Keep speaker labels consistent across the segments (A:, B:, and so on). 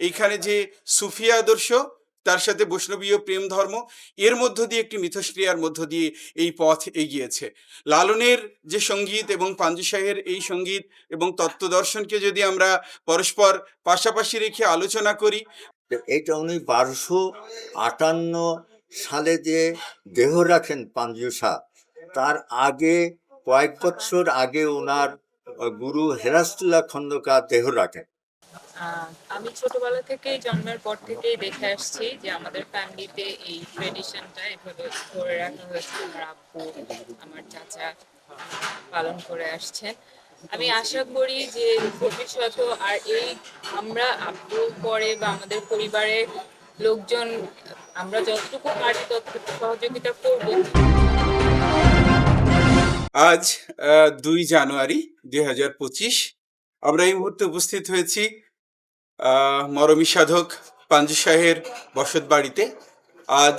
A: এইখানে যে সুফিয়া আদর্শ, তার সাথে বৈষ্ণবীয় প্রেম ধর্ম, এর মধ্য দিয়ে একটি মিথস্ক্রিয়ার মধ্য দিয়ে এই পথ এগিয়েছে। লালনের যে সংগীত এবং পাঞ্জুশাহের এই সংগীত এবং তত্ত্বদর্শনকে যদি আমরা পরস্পর পাশাপাশি রেখে আলোচনা করি,
B: এটা উনি বারোশো আটান্ন সালে যে দেহ রাখেন পাঞ্জুসা তার আগে, কয়েক বছর আগে ওনার গুরু হেরাস্তুল্লাহ খন্দকার দেহ রাখেন।
C: আমি ছোটবেলা থেকেই জন্মের পর থেকেই দেখে আসছি যে আমাদের ফ্যামিলিতে এই ট্রেডিশনটা এভাবে ধরে রাখা হয়েছে। আমার আব্বু, আমার চাচা পালন করে আসছেন। আমি আশা করি যে ভবিষ্যতে আর এই আমরা আব্বু পরে বা আমাদের পরিবারের লোকজন, আমরা যতটুকু পারি ততটুকু সহযোগিতা করব।
A: আজ দুই জানুয়ারি দুই হাজার পঁচিশ। আমরা এই মুহূর্তে উপস্থিত হয়েছি মরমী সাধক পাঞ্জু শাহের বসত বাড়িতে আজ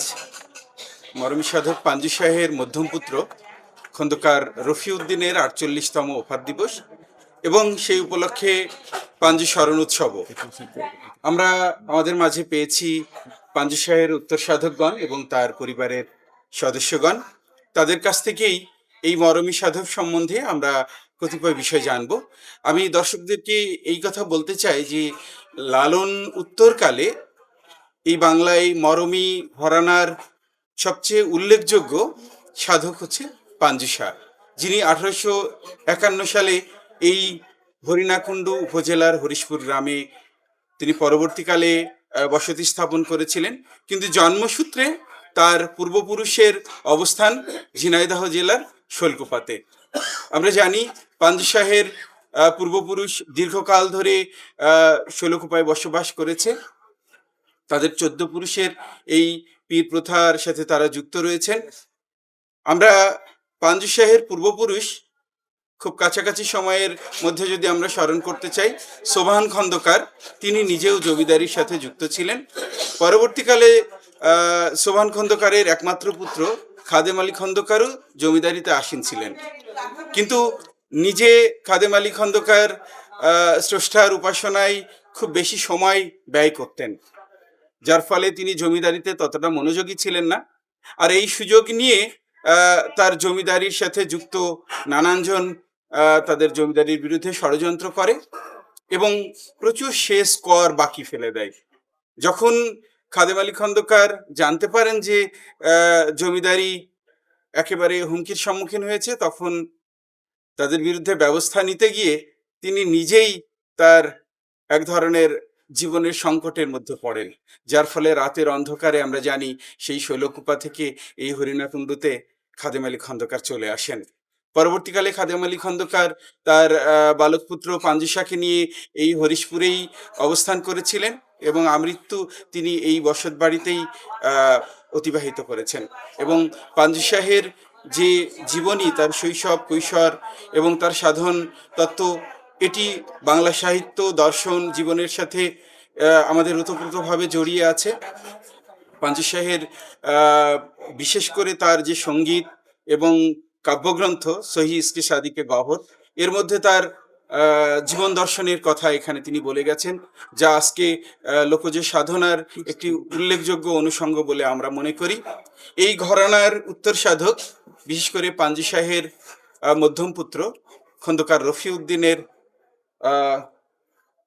A: মরমী সাধক পাঞ্জু শাহের মধ্যম পুত্র খন্দকার রফিউদ্দিনের আটচল্লিশতম ওফাত দিবস এবং সেই উপলক্ষে পাঞ্জু স্মরণ উৎসবও। আমরা আমাদের মাঝে পেয়েছি পাঞ্জু শাহের উত্তর সাধকগণ এবং তার পরিবারের সদস্যগণ। তাদের কাছ থেকেই এই মরমী সাধক সম্বন্ধে আমরা কতিপয় বিষয় জানব। আমি দর্শকদেরকে এই কথা বলতে চাই যে লালন উত্তরকালে এই বাংলায় মরমী ঘরানার সবচেয়ে উল্লেখযোগ্য সাধক হচ্ছে পাঞ্জু যিনি আঠারোশো একান্ন সালে এই হরিণাকুণ্ড উপজেলার হরিশপুর গ্রামে তিনি পরবর্তীকালে বসতি স্থাপন করেছিলেন। কিন্তু জন্মসূত্রে তার পূর্বপুরুষের অবস্থান ঝিনাইদহ জেলার শোলকুপাতে। আমরা জানি পাঞ্জু পূর্বপুরুষ দীর্ঘকাল ধরে শৈলকুপায় বসবাস করেছে তাদের চোদ্দ পুরুষের এই পীর প্রথার সাথে তারা যুক্ত রয়েছেন। আমরা পাঞ্জু শাহের পূর্বপুরুষ খুব কাছাকাছি সময়ের মধ্যে যদি আমরা স্মরণ করতে চাই, সোভান খন্দকার, তিনি নিজেও জমিদারির সাথে যুক্ত ছিলেন। পরবর্তীকালে সোভান খন্দকারের একমাত্র পুত্র খাদেম আলী খন্দকারও জমিদারিতে আসীন ছিলেন। কিন্তু নিজে খাদেম আলী খন্দকার স্রষ্টার উপাসনায় খুব বেশি সময় ব্যয় করতেন। যার ফলে তিনি জমিদারিতে ততটা মনোযোগী ছিলেন না। আর এই সুযোগ নিয়ে তার জমিদারির সাথে যুক্ত নানানজন তাদের জমিদারির বিরুদ্ধে ষড়যন্ত্র করে এবং প্রচুর শেষ কর বাকি ফেলে দেয়। যখন খাদেম আলী খন্দকার জানতে পারেন যে জমিদারি একেবারে হুমকির সম্মুখীন হয়েছে, তখন তাদের বিরুদ্ধে ব্যবস্থা নিতে গিয়ে তিনি নিজেই তার এক ধরনের জীবনের সংকটের মধ্যে পড়েন। যার ফলে রাতের অন্ধকারে আমরা জানি সেই শৈলকুপা থেকে এই হরিণাকুণ্ডুতে খাদেম আলী খন্দকার চলে আসেন। পরবর্তীকালে খাদেম আলী খন্দকার তার আহ, বালকপুত্র পাঞ্জুসাকে নিয়ে এই হরিশপুরেই অবস্থান করেছিলেন এবং আমৃত্যু তিনি এই বসত বাড়িতেই অতিবাহিত করেছেন। এবং পাঞ্জু শাহের যে জীবনী তার শৈশব, কৈশোর এবং তার সাধন তত্ত্ব, এটি বাংলা সাহিত্য দর্শন জীবনের সাথে আমাদের ওতপ্রোতভাবে জড়িয়ে আছে। পাঞ্জু শাহের বিশেষ করে তার যে সংগীত এবং কাব্যগ্রন্থ সহি ইস্কে সাদিকে গহর এর মধ্যে তার জীবন দর্শনের কথা এখানে তিনি বলে গেছেন, যা আজকে লোকজ সাধনার একটি উল্লেখযোগ্য অনুষঙ্গ বলে আমরা মনে করি। এই ঘরানার উত্তর সাধক বিশেষ করে পাঞ্জি শাহের মধ্যম পুত্র খন্দকার রফিউদ্দিনের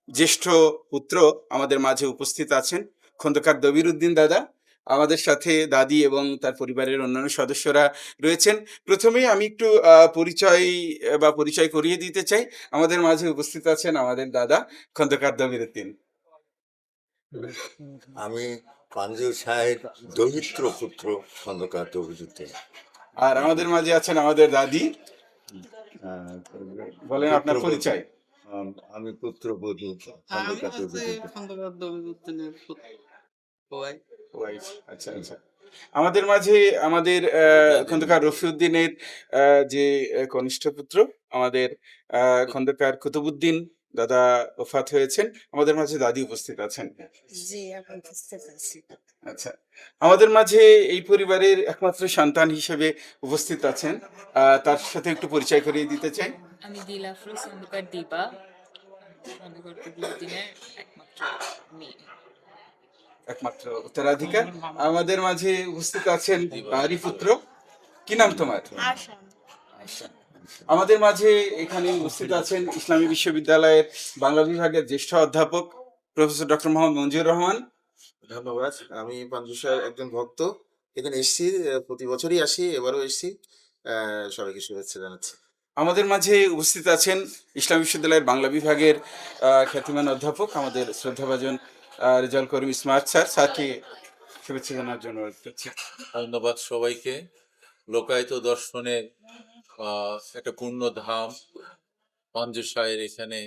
A: জ্যেষ্ঠ পুত্র আমাদের মাঝে উপস্থিত আছেন। খন্দকার দবির উদ্দিন দাদা আমাদের সাথে, দাদি এবং তার পরিবারের অন্যান্য সদস্যরা রয়েছেন। প্রথমেই আমি একটু পরিচয় বা পরিচয় করিয়ে দিতে চাই। আমাদের মাঝে উপস্থিত আছেন আমাদের দাদা খন্দকার দবির উদ্দিন
B: আমি পাঞ্জু সাহেব দরিদ্র পুত্র খন্দকার দবিরুদ্দিন।
A: আর আমাদের মাঝে আছেন আমাদের দাদি। বলেন আপনার পরিচয়।
B: আমি পুত্রবধূ
A: ওয়াইফ আচ্ছা আচ্ছা। আমাদের মাঝে আমাদের আহ, খন্দকার রফিউদ্দিনের আহ, যে কনিষ্ঠ পুত্র আমাদের আহ, খন্দকার কুতুবুদ্দিন দাদা ওফাত হয়েছেন আমাদের মাঝে দাদি উপস্থিত আছেন।
D: জি
A: আচ্ছা আমাদের মাঝে এই পরিবারের একমাত্র সন্তান হিসেবে উপস্থিত আছেন। তার সাথে একটু পরিচয় করিয়ে দিতে চাই।
C: আমি মনে একমাত্র মেয়ে।
A: একমাত্র উত্তরাধিকার। আমাদের মাঝে উপস্থিত আছেন বাড়ি পুত্র কি নাম তোমার? আচ্ছা। আমাদের মাঝে এখানে উপস্থিত আছেন ইসলামী বিশ্ববিদ্যালয়ের বাংলা বিভাগের জ্যেষ্ঠ অধ্যাপক প্রফেসর ডক্টর মোহাম্মদ মঞ্জুর রহমান।
E: ধন্যবাদ। আমি পাঞ্জুসার একজন ভক্ত। এখানে এসছি প্রতি বছরই আসি এবারও এসছি। সবাইকে শুভেচ্ছা জানাচ্ছি।
A: আমাদের মাঝে উপস্থিত আছেন ইসলাম বিশ্ববিদ্যালয়ের বাংলা বিভাগের খ্যাতিমান অধ্যাপক আমাদের শ্রদ্ধাভাজন রেজাল করিম স্মার্ট স্যার। স্যারকে শুভেচ্ছা জানার জন্য
F: ধন্যবাদ সবাইকে। লোকায়ত দর্শনের একটা পূর্ণ ধাম পঞ্জশায়ের এখানে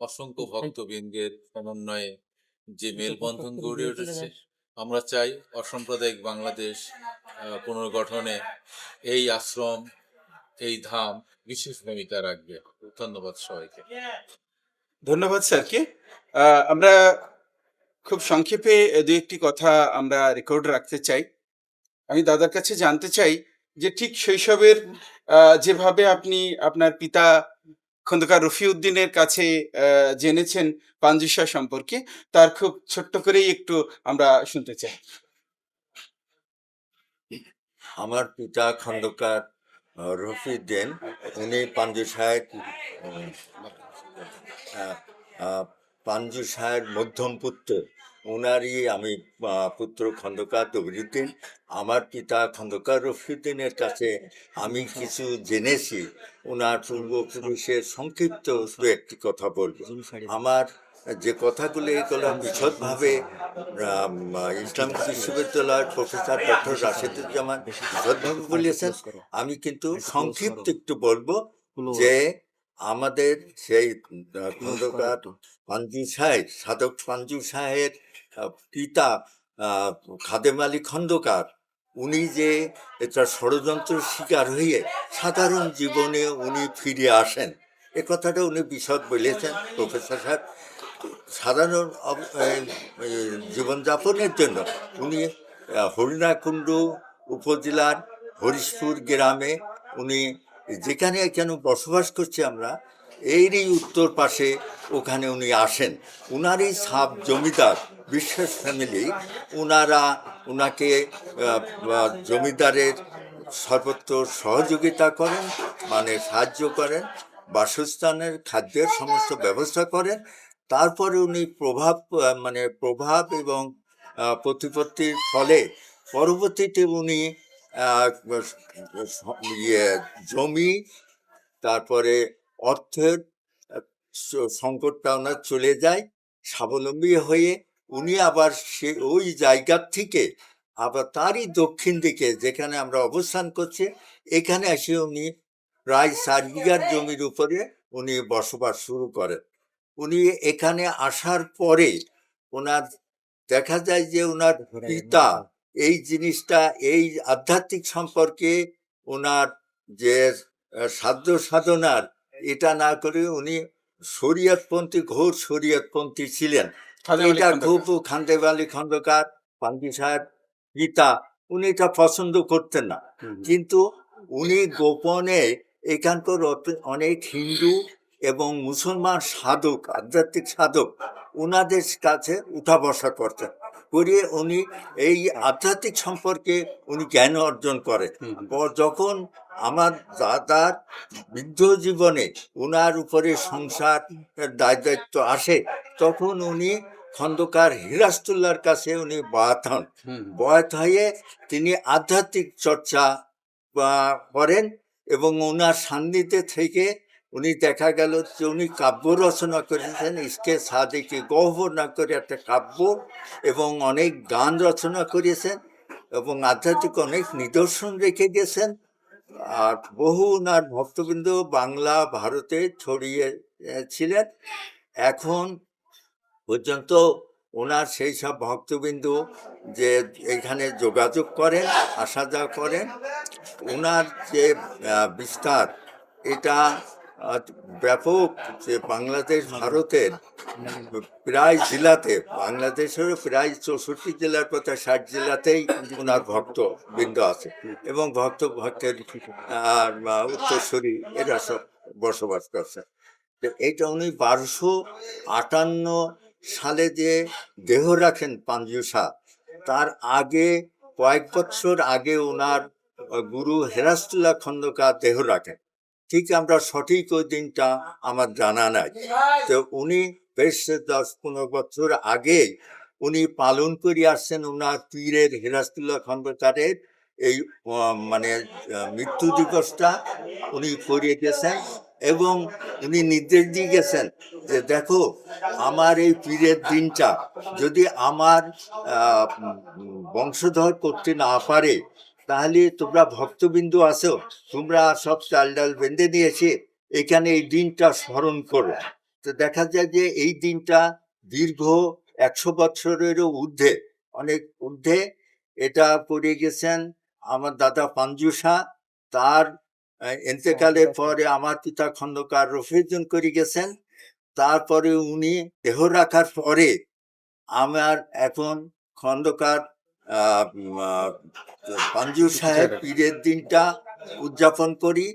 F: অসংখ্য ভক্তবৃন্দের সমন্বয়ে যে মেলবন্ধন গড়ে উঠেছে আমরা চাই অসাম্প্রদায়িক বাংলাদেশ পুনর্গঠনে এই আশ্রম এই ধাম বিশেষ ভূমিকা রাখবে ধন্যবাদ সবাইকে।
A: ধন্যবাদ স্যারকে আহ, আমরা খুব সংক্ষেপে দু একটি কথা আমরা রেকর্ড রাখতে চাই। আমি দাদার কাছে জানতে চাই যে ঠিক শৈশবের যেভাবে আপনি আপনার পিতা খন্দকার রফিউদ্দিনের কাছে জেনেছেন পাঞ্জুসা সম্পর্কে, তার খুব ছোট্ট করেই একটু আমরা শুনতে চাই।
B: আমার পিতা খন্দকার রফিউদ্দিন, উনি পাঞ্জু সাহেব পাঞ্জু সাহেব মধ্যম পুত্র। ওনারই আমি পুত্র খন্দকার তবিরুদ্দিন। আমার পিতা খন্দকার রফিউদ্দিনের কাছে আমি কিছু জেনেছি। ওনার পূর্বপুরুষের সংক্ষিপ্ত দু একটি কথা বলব। আমার যে কথাগুলো এগুলো বিশদভাবে আম, ইসলামিক বিশ্ববিদ্যালয়ের প্রফেসর ডক্টর রাশেদুজ্জামান বিশদভাবে বলেছেন। আমি কিন্তু সংক্ষিপ্ত একটু বলব যে আমাদের সেই খন্দকার পাঞ্জু সাহেব সাধক পাঞ্জু সাহেব পিতা খাদেম আলী খন্দকার উনি যে এটা ষড়যন্ত্র শিকার হয়ে সাধারণ জীবনে উনি ফিরে আসেন। এ কথাটা উনি বিশদ বলেছেন প্রফেসর সাহেব। সাধারণ জীবনযাপনের জন্য উনি হরিণাকুণ্ড উপজেলার হরিশপুর গ্রামে উনি যেখানে কেন বসবাস করছি আমরা এরই উত্তর পাশে ওখানে উনি আসেন। উনারই সাব জমিদার বিশ্বাস ফ্যামিলি আহ, আহ, জমিদারের সর্বত্র সহযোগিতা করেন মানে সাহায্য করেন বাসস্থানের খাদ্যের সমস্ত ব্যবস্থা করেন। তারপরে উনি প্রভাব মানে প্রভাব এবং প্রতিপত্তির ফলে পরবর্তীতে উনি ইয়ে জমি তারপরে অর্থের সংকটটা ওনার চলে যায় স্বাবলম্বী হয়ে উনি আবার সে ওই জায়গার থেকে আবার তারই দক্ষিণ দিকে যেখানে আমরা অবস্থান করছি এখানে এসে উনি প্রায় চার বিঘার জমির উপরে উনি বসবাস শুরু করেন। উনি এখানে আসার পরে ওনার দেখা যায় যে ওনার পিতা এই জিনিসটা এই আধ্যাত্মিক সম্পর্কে ওনার যে সাধ্য সাধনার এটা না করে উনি শরীয়তপন্থী ঘোর শরীয়তপন্থী ছিলেন এটা। খুব খান্দেব আলী খন্দকার পান্ডি সাহেব পিতা উনি এটা পছন্দ করতেন না। কিন্তু উনি গোপনে এখানকার অনেক হিন্দু এবং মুসলমান সাধক আধ্যাত্মিক সাধক ওনাদের কাছে উঠা বসা করতেন করে উনি এই আধ্যাত্মিক সম্পর্কে উনি জ্ঞান অর্জন করেন। যখন আমার দাদার বৃদ্ধ জীবনে ওনার উপরে সংসার দায় দায়িত্ব আসে তখন উনি খন্দকার হিরাস্তুল্লার কাছে উনি বায়াত হন। বয়াত হয়ে তিনি আধ্যাত্মিক চর্চা করেন এবং ওনার সান্নিধ্যে থেকে উনি দেখা গেল যে উনি কাব্য রচনা করেছেন, ইসকে সাদিকে গহ্বরনা করে একটা কাব্য এবং অনেক গান রচনা করেছেন এবং আধ্যাত্মিক অনেক নিদর্শন রেখে গেছেন। আর বহু ওনার ভক্তবৃন্দ বাংলা, ভারতে ছড়িয়ে ছিলেন। এখন পর্যন্ত ওনার সেই সব ভক্তবৃন্দ যে এখানে যোগাযোগ করেন, আসা যাওয়া করেন ওনার যে বিস্তার, এটা ব্যাপক যে বাংলাদেশ, ভারতের প্রায় জেলাতে, বাংলাদেশেরও প্রায় চৌষট্টি জেলার কথা ষাট জেলাতেই ওনার ভক্ত বৃন্দ আছে এবং ভক্ত ভক্তের, আর উত্তরসূরি এরা সব বসবাস করছে। তো এইটা উনি বারোশো আটান্ন সালে যে দেহ রাখেন পাঞ্জুসা তার আগে, কয়েক বছর আগে ওনার গুরু হেরাস্তুল্লাহ খন্দকার দেহ রাখেন। ঠিক আমরা সঠিক ওই দিনটা আমার জানা নাই। তো উনি বেশ দশ পনেরো বছর আগে উনি পালন করে আসছেন ওনার পীরের হেরাস্তুল্লাহ খন্দকারের এই মানে মৃত্যু দিবসটা উনি করিয়ে গেছেন এবং উনি নির্দেশ দিয়ে গেছেন যে দেখো আমার এই পীরের দিনটা যদি আমার বংশধর করতে না পারে তাহলে তোমরা ভক্তবিন্দু আছো তোমরা সব চাল ডাল বেঁধে নিয়েছে এখানে এই দিনটা স্মরণ করো। তো দেখা যায় যে এই দিনটা দীর্ঘ একশো বছরেরও ঊর্ধ্বে অনেক ঊর্ধ্বে। এটা করে গেছেন আমার দাদা পাঞ্জুসা তার আহ, এন্তেকালের পরে আমার পিতা খন্দকার রফিউদ্দিন করে গেছেন। তারপরে উনি দেহ রাখার পরে আমার এখন খন্দকার পাঞ্জু সাহেব পীরের দিনটা উদযাপন করি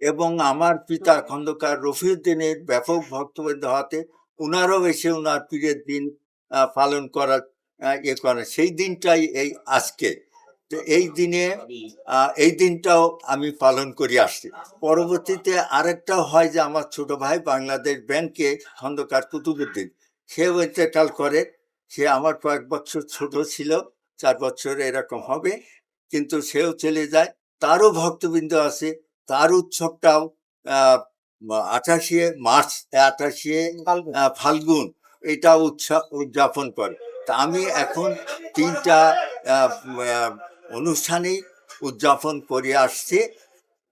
B: এবং আমার পিতা খন্দকার রফিউদ্দিনের ব্যাপক ভক্তবৃন্দ হওয়াতে উনারও এসে উনার পীরের দিন পালন করার ইয়ে করেন। সেই দিনটাই এই আজকে। তো এই দিনে এই দিনটাও আমি পালন করি আসছি। পরবর্তীতে আরেকটা হয় যে আমার ছোট ভাই বাংলাদেশ ব্যাংকে খন্দকার কুতুবুদ্দিন। সেও ইন্তেকাল করে। সে আমার কয়েক বছর ছোট ছিল। চার বছর এরকম হবে কিন্তু সেও চলে যায়। তারও ভক্তবৃন্দ আছে তার উৎসবটাও আঠাশে মার্চ আঠাশে ফাল্গুন। এটা উৎসব উদযাপন করে। তা আমি এখন তিনটা অনুষ্ঠানেই উদযাপন করে আসছি।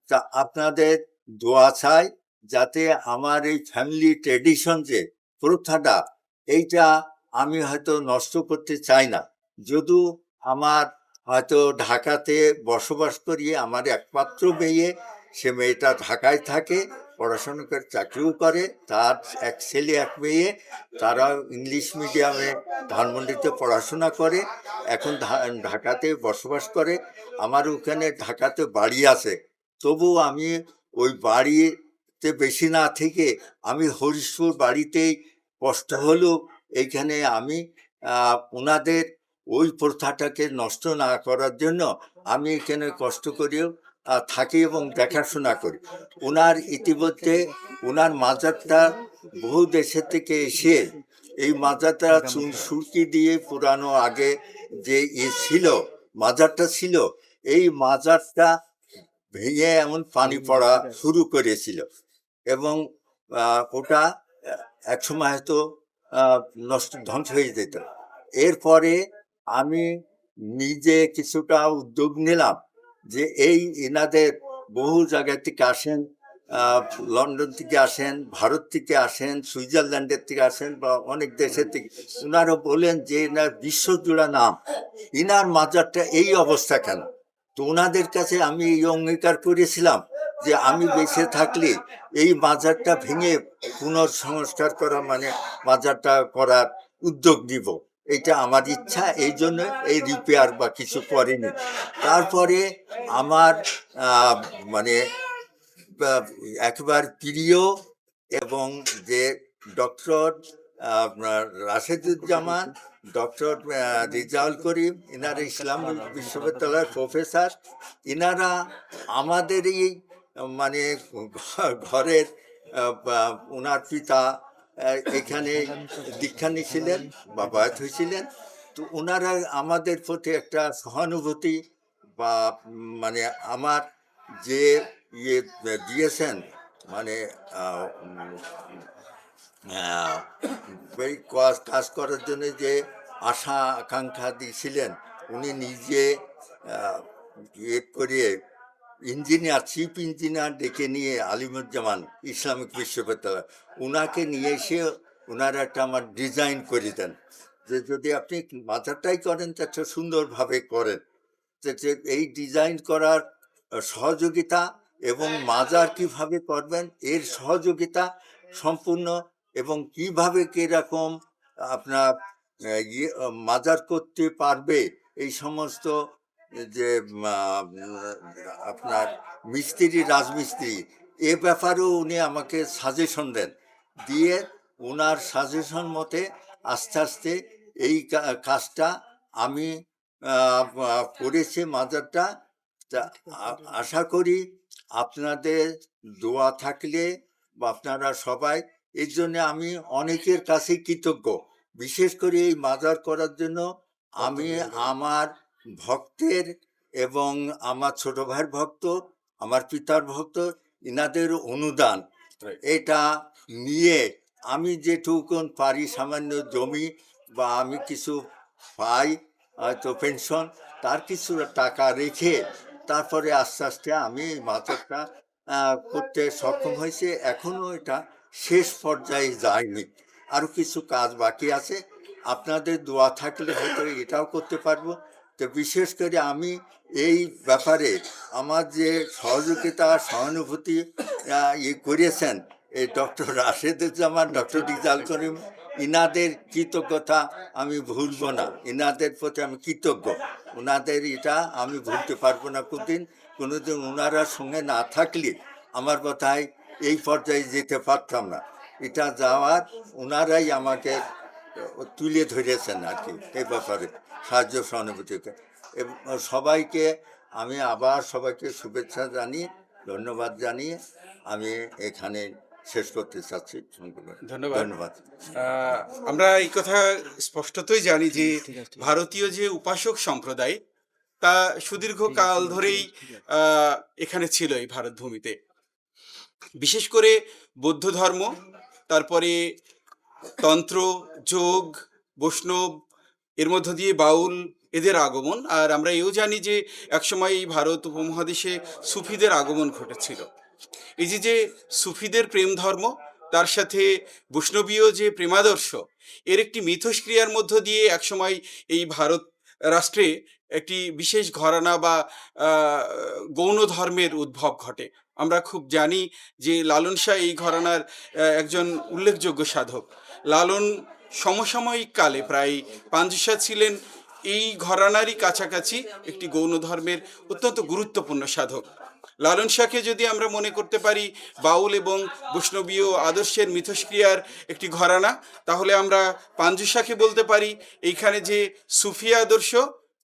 B: তা আপনাদের দোয়া চাই যাতে আমার এই ফ্যামিলি ট্রেডিশন যে প্রথাটা এইটা আমি হয়তো নষ্ট করতে চাই না। যদিও আমার হয়তো ঢাকাতে বসবাস করি, আমার একমাত্র মেয়ে, সে মেয়েটা ঢাকায় থাকে, পড়াশোনা করে, চাকরিও করে, তার এক ছেলে, এক মেয়ে তারা ইংলিশ মিডিয়ামে ধানমন্ডিতে পড়াশোনা করে, এখন ঢাকাতে বসবাস করে, আমার ওখানে ঢাকাতে বাড়ি আছে। তবু আমি ওই বাড়িতে বেশি না থেকে, আমি হরিশপুর বাড়িতেই কষ্ট হলেও, এইখানে আমি ওনাদের ওই প্রথাটাকে নষ্ট না করার জন্য আমি এখানে কষ্ট করেও থাকি এবং দেখাশোনা করি। ওনার ইতিমধ্যে ওনার মাজারটা বহু দেশের থেকে এসে এই মাজারটা চুন সুরকি দিয়ে পুরানো আগে যে ই ছিল, মাজারটা ছিল, এই মাজারটা ভেঙে এমন পানি পড়া শুরু করেছিল এবং ওটা এক সময় হয়তো নষ্ট, ধ্বংস হয়ে যেত। এরপরে আমি নিজে কিছুটা উদ্যোগ নিলাম যে এই এনাদের বহু জায়গা থেকে আসেন লন্ডন থেকে আসেন, ভারত থেকে আসেন, সুইজারল্যান্ডের থেকে আসেন বা অনেক দেশের থেকে। ওনারা বলেন যে এনার বিশ্বজোড়া নাম। ইনার মাজারটা এই অবস্থা কেন? তো ওনাদের কাছে আমি এই অঙ্গীকার করেছিলাম যে আমি বেঁচে থাকলে এই মাজারটা ভেঙে পুনর্সংস্কার করা মানে মাজারটা করার উদ্যোগ নিব। এটা আমার ইচ্ছা, এই জন্য এই রিপেয়ার বা কিছু করেনি। তারপরে আমার মানে একবার প্রিয় এবং যে ডক্টর, আপনার রাশেদুজ্জামান, ডক্টর রিজাউল করিম, ইনারা ইসলাম বিশ্ববিদ্যালয়ের প্রফেসর, ইনারা আমাদের এই মানে ঘরের ওনার পিতা এখানে দীক্ষা নিয়েছিলেন বা বয়াত হয়েছিলেন। তো ওনারা আমাদের প্রতি একটা সহানুভূতি বা মানে আমার যে ইয়ে দিয়েছেন মানে কাজ করার জন্য যে আশা, আকাঙ্ক্ষা দিয়েছিলেন, উনি নিজে ইয়ে করে ইঞ্জিনিয়ার চিফ ইঞ্জিনিয়ার ডেকে নিয়ে আলিমুজ্জামান ইসলামিক বিশ্ববিদ্যালয়। ওনাকে নিয়ে এসে ওনারা একটা আমার ডিজাইন করে দেন। যে যদি আপনি মাথাটাই করেন তা একটা সুন্দরভাবে করেন যে যে এই ডিজাইন করার সহযোগিতা এবং মাজার কীভাবে করবেন এর সহযোগিতা সম্পূর্ণ এবং কীভাবে কীরকম আপনার ইয়ে, মাজার করতে পারবে এই সমস্ত যে আপনার মিস্ত্রি রাজমিস্ত্রি এ ব্যাপারেও উনি আমাকে সাজেশন দেন। দিয়ে ওনার সাজেশন মতে আস্তে আস্তে এই কাজটা আমি করেছি মাজারটা তা আশা করি আপনাদের দোয়া থাকলে বা আপনারা সবাই এর জন্য আমি অনেকের কাছে কৃতজ্ঞ। বিশেষ করে এই মাজার করার জন্য আমি আমার ভক্তের এবং আমার ছোট ভাইয়ের ভক্ত, আমার পিতার ভক্ত, ইনাদের অনুদান। এটা নিয়ে আমি যেটুকুন পারি সামান্য জমি বা আমি কিছু পাই, হয়তো পেনশন, তার কিছু টাকা রেখে তারপরে আস্তে আস্তে আমি মাজারটা করতে সক্ষম হয়েছে। এখনও এটা শেষ পর্যায়ে যায়নি। আরও কিছু কাজ বাকি আছে। আপনাদের দোয়া থাকলে হয়তো এটাও করতে পারব। তো বিশেষ করে আমি এই ব্যাপারে আমার যে সহযোগিতা, সহানুভূতি ইয়ে করেছেন, এই ডক্টর রাশেদুজ্জামান ডক্টর রিজাল করিম, ইনাদের কৃতজ্ঞতা আমি ভুলব না। ইনাদের প্রতি আমি কৃতজ্ঞ। ওনাদের এটা আমি ভুলতে পারব না কোনদিন। কোনোদিন ওনারা সঙ্গে না থাকলে আমার কথায় এই পর্যায়ে যেতে পারতাম না। এটা যাওয়ার ওনারাই আমাকে তুলে ধরেছেন আর কি, এই ব্যাপারে। সাহায্য সহানুভূতিকে। এবং সবাইকে আমি আবার সবাইকে শুভেচ্ছা জানিয়ে ধন্যবাদ জানিয়ে আমি এখানে শেষ করতে চাচ্ছি।
A: ধন্যবাদ।
B: ধন্যবাদ।
A: আমরা এই কথা স্পষ্টতই জানি যে ভারতীয় যে উপাসক সম্প্রদায় তা সুদীর্ঘ কাল ধরেই এখানে ছিল এই ভারত ভূমিতে বিশেষ করে বৌদ্ধ ধর্ম তারপরে তন্ত্র যোগ বৈষ্ণব এর মধ্য দিয়ে বাউল এদের আগমন। আর আমরা এও জানি যে একসময় এই ভারত উপমহাদেশে সুফিদের আগমন ঘটেছিল। এই যে যে সুফিদের প্রেম ধর্ম, তার সাথে বৈষ্ণবীয় যে প্রেমাদর্শ, এর একটি মিথস্ক্রিয়ার মধ্য দিয়ে একসময় এই ভারত রাষ্ট্রে একটি বিশেষ ঘরানা বা গৌণ ধর্মের উদ্ভব ঘটে। আমরা খুব জানি যে লালন শাহ এই ঘরানার একজন উল্লেখযোগ্য সাধক। লালন সমসাময়িক কালে প্রায় পাঞ্জুসা ছিলেন এই ঘরানারই কাছাকাছি একটি গৌণ ধর্মের অত্যন্ত গুরুত্বপূর্ণ সাধক। লালন শাহকে যদি আমরা মনে করতে পারি, বাউল এবং বৈষ্ণবীয় আদর্শের মিথস্ক্রিয়ার একটি ঘরানা, তাহলে আমরা পাঞ্জুসাকে বলতে পারি, এইখানে যে সুফিয়া আদর্শ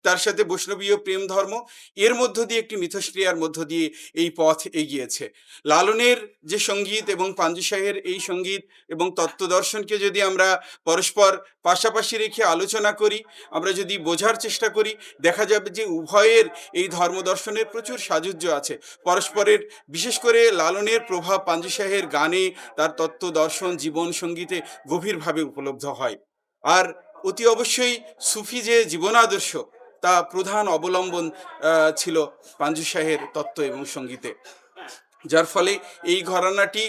A: তার সাথে বৈষ্ণবীয় প্রেম ধর্ম, এর মধ্য দিয়ে একটি মিথস্ক্রিয়ার মধ্য দিয়ে এই পথ এগিয়েছে। লালনের যে সংগীত এবং পাঞ্জু শাহের এই সংগীত এবং তত্ত্বদর্শনকে যদি আমরা পরস্পর পাশাপাশি রেখে আলোচনা করি, আমরা যদি বোঝার চেষ্টা করি, দেখা যাবে যে উভয়ের এই ধর্মদর্শনের প্রচুর সাযুজ্য আছে। পরস্পরের, বিশেষ করে লালনের প্রভাব পাঞ্জু শাহের গানে, তার তত্ত্ব দর্শন জীবন সঙ্গীতে গভীরভাবে উপলব্ধ হয়। আর অতি অবশ্যই সুফি যে জীবনাদর্শ তা প্রধান অবলম্বন ছিল পাঞ্জু শাহের তত্ত্ব এবং সঙ্গীতে। যার ফলে এই ঘরানাটি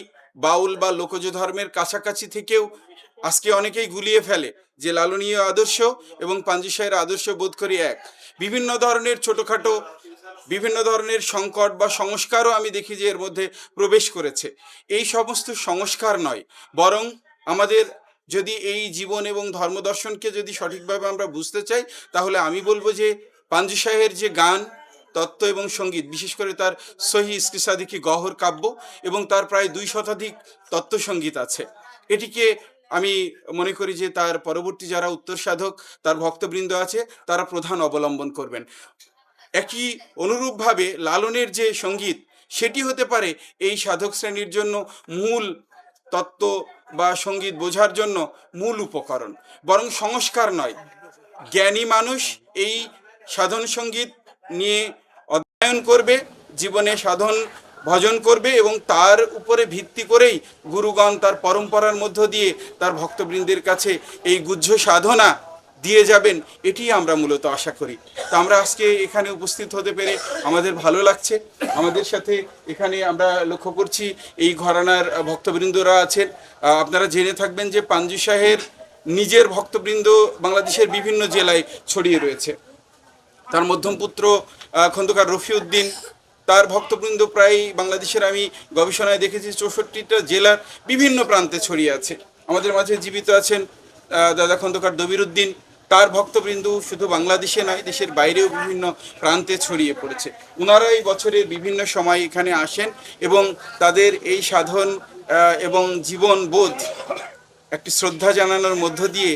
A: বাউল বা লোকজ ধর্মের কাছাকাছি থেকেও আজকে অনেকেই গুলিয়ে ফেলে যে লালনীয় আদর্শ এবং পাঞ্জু শাহের আদর্শ বোধ করি এক। বিভিন্ন ধরনের ছোটোখাটো, বিভিন্ন ধরনের সংকট বা সংস্কারও আমি দেখি যে এর মধ্যে প্রবেশ করেছে। এই সমস্ত সংস্কার নয়, বরং আমাদের যদি এই জীবন এবং ধর্মদর্শনকে যদি সঠিকভাবে আমরা বুঝতে চাই, তাহলে আমি বলব যে পাঞ্জু শাহের যে গান, তত্ত্ব এবং সংগীত, বিশেষ করে তার সহি ইস্কিসাদিকি গহর কাব্য এবং তার প্রায় দুই শতাধিক তত্ত্ব সংগীত আছে। এটিকে আমি মনে করি যে তার পরবর্তী যারা উত্তর সাধক, তার ভক্তবৃন্দ আছে, তারা প্রধান অবলম্বন করবেন। একই অনুরূপভাবে লালনের যে সংগীত, সেটি হতে পারে এই সাধক শ্রেণির জন্য মূল তত্ত্ব বা সংগীত বোঝার জন্য মূল উপকরণ, বরং সংস্কার নয়। জ্ঞানী মানুষ এই সাধন সংগীত নিয়ে অধ্যয়ন করবে, জীবনে সাধন ভজন করবে এবং তার উপরে ভিত্তি করেই গুরুগণ তার পরম্পরার মধ্য দিয়ে তার ভক্তবৃন্দের কাছে এই গুহ্য সাধনা দিয়ে যাবেন এটি আমরা মূলত আশা করি। তো আমরা আজকে এখানে উপস্থিত হতে পেরে আমাদের ভালো লাগছে। আমাদের সাথে এখানে আমরা লক্ষ্য করছি, এই ঘরানার ভক্তবৃন্দরা আছেন। আপনারা জেনে থাকবেন যে পাঞ্জু শাহের নিজের ভক্তবৃন্দ বাংলাদেশের বিভিন্ন জেলায় ছড়িয়ে রয়েছে। তার মধ্যম পুত্র খন্দকার রফিউদ্দিন, তার ভক্তবৃন্দ প্রায় বাংলাদেশের আমি গবেষণায় দেখেছি, চৌষট্টিটা জেলার বিভিন্ন প্রান্তে ছড়িয়ে আছে। আমাদের মাঝে জীবিত আছেন দাদা খন্দকার দবিরুদ্দিন তার ভক্তবৃন্দ শুধু বাংলাদেশে নয়, দেশের বাইরেও বিভিন্ন প্রান্তে ছড়িয়ে পড়েছে। ওনারা এই বছরের বিভিন্ন সময় এখানে আসেন এবং তাদের এই সাধন এবং জীবন বোধ একটি শ্রদ্ধা জানানোর মধ্য দিয়ে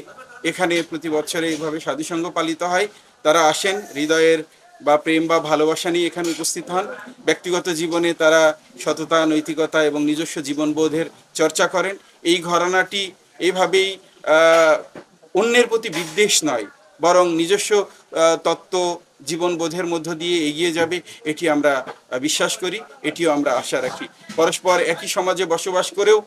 A: এখানে প্রতি বছরে এইভাবে সাধুসঙ্গ পালিত হয়। তারা আসেন, হৃদয়ের বা প্রেম বা ভালোবাসা নিয়ে এখানে উপস্থিত হন। ব্যক্তিগত জীবনে তারা সততা, নৈতিকতা এবং নিজস্ব জীবনবোধের চর্চা করেন। এই ঘরানাটি এইভাবেই অন্যের প্রতি বিদ্বেষ নয়, বরং নিজস্ব তত্ত্ব জীবনবোধের মধ্য দিয়ে এগিয়ে যাবে, এটি আমরা বিশ্বাস করি, এটিও আমরা আশা রাখি। পরস্পর একই সমাজে বসবাস করেও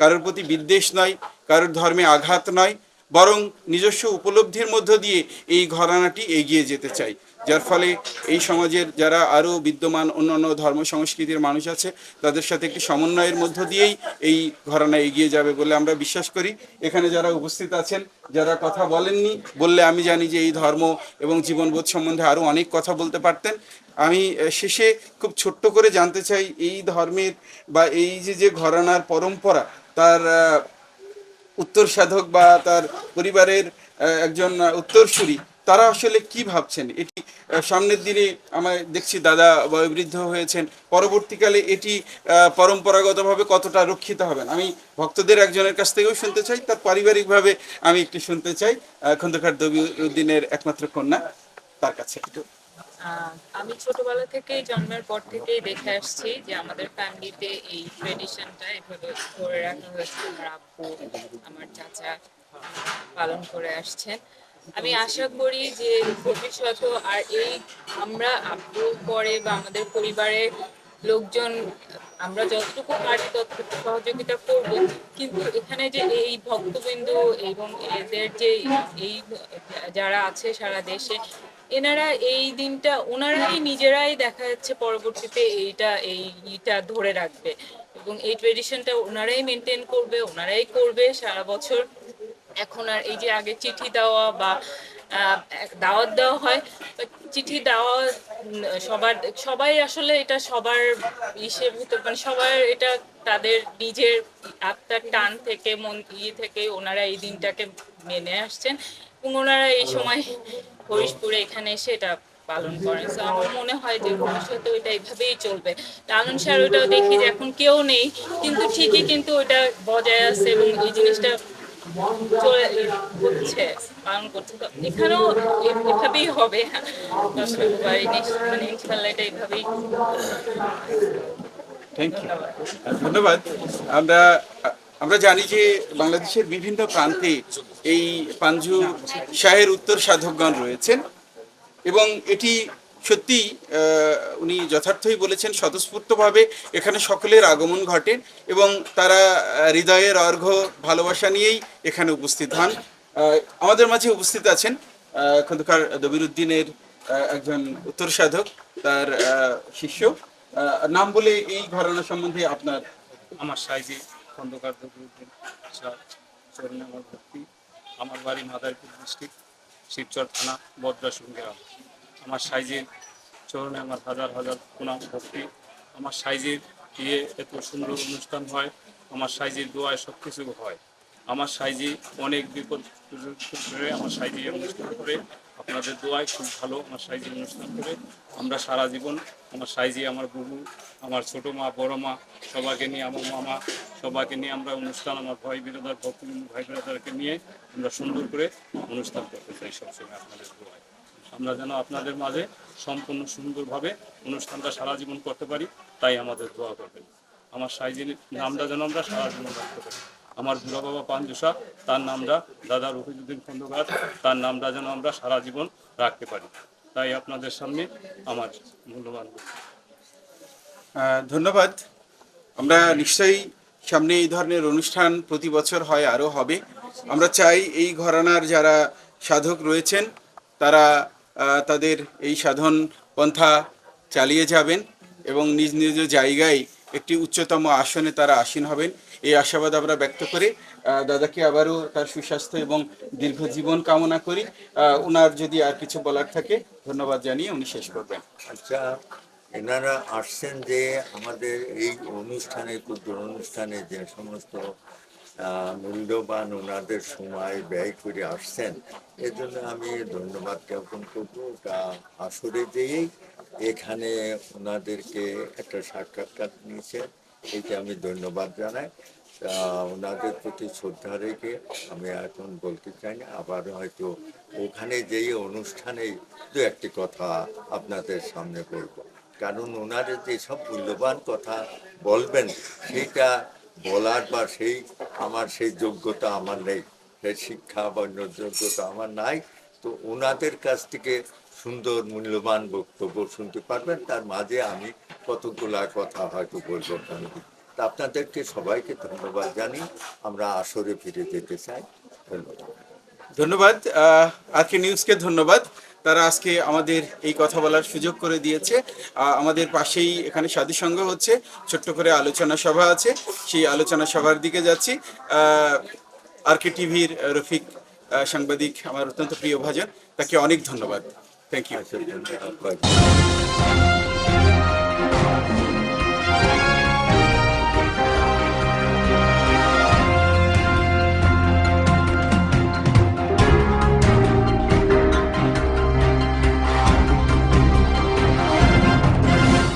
A: কারোর প্রতি বিদ্বেষ নয়, কারোর ধর্মে আঘাত নয় বরং নিজস্ব উপলব্ধির মধ্য দিয়ে এই ঘরানাটি এগিয়ে যেতে চাই। যার ফলে এই সমাজের যারা আরও বিদ্যমান অন্যান্য ধর্ম সংস্কৃতির মানুষ আছে, তাদের সাথে একটি সমন্বয়ের মধ্য দিয়েই এই ঘরানা এগিয়ে যাবে বলে আমরা বিশ্বাস করি। এখানে যারা উপস্থিত আছেন, যারা কথা বলেননি, বললে আমি জানি যে এই ধর্ম এবং জীবনবোধ সম্বন্ধে আরও অনেক কথা বলতে পারতেন। আমি শেষে খুব ছোট্ট করে জানতে চাই, এই ধর্মের বা এই যে যে ঘরানার পরম্পরা, তার উত্তর সাধক বা তার পরিবারের একজন উত্তরসূরি, তারা আসলে কি ভাবছেন? এটি সামনের দিনে আমার দেখছি দাদা বয়োবৃদ্ধ হয়েছেন, পরবর্তীকালে এটি পরম্পরাগতভাবে কতটা রক্ষিত হবেন আমি ভক্তদের একজনের কাছ থেকেও শুনতে চাই, তার পারিবারিকভাবে আমি একটু শুনতে চাই খন্দকার দবিউদ্দিনের একমাত্র কন্যা, তার কাছে।
C: আমি ছোটবেলা থেকেই জন্মের পর থেকেই দেখে আসছি যে আমাদের ফ্যামিলিতে এই ট্রেডিশনটা এভাবে ধরে রাখা হয়েছে। আমার আব্বু, আমার চাচা পালন করে আসছেন। আমি আশা করি যে ভবিষ্যৎ আর এই আমরা আব্বু পরে বা আমাদের পরিবারের লোকজন, আমরা যতটুকু পারি ততটুকু সহযোগিতা করব। কিন্তু এখানে যে এই ভক্তবিন্দু এবং এদের যে এই যারা আছে সারা দেশে এনারা এই দিনটা, ওনারাই নিজেরাই দেখা যাচ্ছে পরবর্তীতে এইটা, এই ইটা ধরে রাখবে। এবং এই ট্রেডিশনটা ওনারাই মেনটেন করবে, ওনারাই করবে সারা বছর। এখন আর এই যে আগে চিঠি দেওয়া বা দাওয়াত দেওয়া হয় চিঠি দেওয়া সবার, সবাই আসলে এটা সবার ইসের ভিতর মানে সবার এটা তাদের নিজের আত্মার টান থেকে, মন ইয়ে থেকে ওনারা এই দিনটাকে মেনে আসছেন। এবং ওনারা এই সময় হরিশপুরে এখানে এসে এটা পালন করেন। তো আমার মনে হয় যে ভবিষ্যতে ওইটা এইভাবেই চলবে। লালন স্যার ওইটাও দেখি যে এখন কেউ নেই, কিন্তু ঠিকই কিন্তু ওইটা বজায় আছে এবং এই জিনিসটা পালন করছে। তো এখানেও এভাবেই হবে। নেক্সট মানে
A: ধন্যবাদ। আমরা আমরা জানি যে বাংলাদেশের বিভিন্ন প্রান্তে এই পাঞ্জু শাহের উত্তর সাধকগণ রয়েছেন এবং এটি সত্যি উনি যথার্থই বলেছেন, স্বতঃস্ফূর্তভাবে এখানে সকলের আগমন ঘটে এবং তারা হৃদয়ের অর্ঘ্য ভালোবাসা নিয়েই এখানে উপস্থিত হন। আমাদের মাঝে উপস্থিত আছেন খন্দকার দবিরুদ্দিনের একজন উত্তর সাধক, তার শিষ্য। নাম বলে এই ঘরানা সম্বন্ধে আপনার
G: আমার সাইজে খন্দকার শাহ চরণে আমার ভক্তি আমার বাড়ি মাদারীপুর ডিস্ট্রিক্ট, শিবচর থানা বদ্রাসুন আমার সাইজের চরণে আমার হাজার হাজার প্রণাম ভক্তি। আমার সাইজের দিয়ে এত সুন্দর অনুষ্ঠান হয়, আমার সাইজের দোয়ায় সব কিছু হয়। আমার সাইজে অনেক বিপদ করে আমার সাইজে অনুষ্ঠান করে। আপনাদের দোয়ায় খুব ভালো আমার সাইজে অনুষ্ঠান করে। আমরা সারা জীবন আমার সাইজে আমার বহু আমার ছোট মা, বড় মা, সবাইকে নিয়ে, আমার মামা সবাইকে নিয়ে আমরা অনুষ্ঠান, আমার ভাই বিরোধার ভক্তি ভাই বিরোধারকে নিয়ে আমরা সুন্দর করে অনুষ্ঠান করতে চাই সবসময় আপনাদের আমরা যেন আপনাদের মাঝে সম্পূর্ণ সুন্দরভাবে অনুষ্ঠানটা সারা জীবন করতে পারি, তাই আমাদের দোয়া করবেন। আমার সাইজির নামটা যেন আমরা সারা জীবন রাখতে পারি। আমার বুড়া বাবা পাঞ্জুসা তার নামটা দাদা রফিজুদ্দিন খন্দকার, তার নামটা যেন আমরা সারা জীবন রাখতে পারি। তাই আপনাদের সামনে আমার মূল্যবান
A: ধন্যবাদ। আমরা নিশ্চয়ই সামনে এই ধরনের অনুষ্ঠান প্রতি বছর হয়, আরও হবে। আমরা চাই এই ঘরানার যারা সাধক রয়েছেন, তারা তাদের এই সাধন পন্থা চালিয়ে যাবেন এবং নিজ নিজ জায়গায় একটি উচ্চতম আসনে তারা আসীন হবেন। এই আশাবাদ আমরা ব্যক্ত করে দাদাকে আবারও তার সুস্বাস্থ্য এবং দীর্ঘ জীবন কামনা করি। ওনার যদি আর কিছু বলার থাকে, ধন্যবাদ জানিয়ে উনি শেষ করবেন।
B: আচ্ছা। এনারা আসছেন যে আমাদের এই অনুষ্ঠানে, ক্ষুদ্র অনুষ্ঠানে যে সমস্ত মূল্যবান ওনাদের সময় ব্যয় করে আসছেন এর জন্য আমি ধন্যবাদ জ্ঞাপন করব। তা আসরে যেয়েই এখানে ওনাদেরকে একটা সাক্ষাৎকার নিয়েছে এইটা আমি ধন্যবাদ জানাই। ওনাদের প্রতি শ্রদ্ধা রেখে আমি এখন বলতে চাই না, আবার হয়তো ওখানে যেই অনুষ্ঠানে দু একটি কথা আপনাদের সামনে বলব। কারণ ওনারা যেসব মূল্যবান কথা বলবেন সেটা বলার বা সেই আমার সেই যোগ্যতা আমার নেই, সেই শিক্ষা বা যোগ্যতা আমার নাই। তো ওনাদের কাছ থেকে সুন্দর মূল্যবান বক্তব্য শুনতে পারবেন। তার মাঝে আমি কতগুলা কথা হয়তো বলব তা আপনাদেরকে সবাইকে ধন্যবাদ জানি। আমরা আসরে ফিরে যেতে চাই। ধন্যবাদ।
A: ধন্যবাদ। আজকে নিউজকে ধন্যবাদ। তারা আজকে আমাদের এই কথা বলার সুযোগ করে দিয়েছে। আমাদের পাশেই এখানে সাধু সংঘ হচ্ছে, ছোট্ট করে আলোচনা সভা আছে, সেই আলোচনা সভার দিকে যাচ্ছি। আর কে টিভির রফিক সাংবাদিক, আমার অত্যন্ত প্রিয় ভাজন, তাকে অনেক ধন্যবাদ। থ্যাংক ইউ
B: আচ্ছা ধন্যবাদ।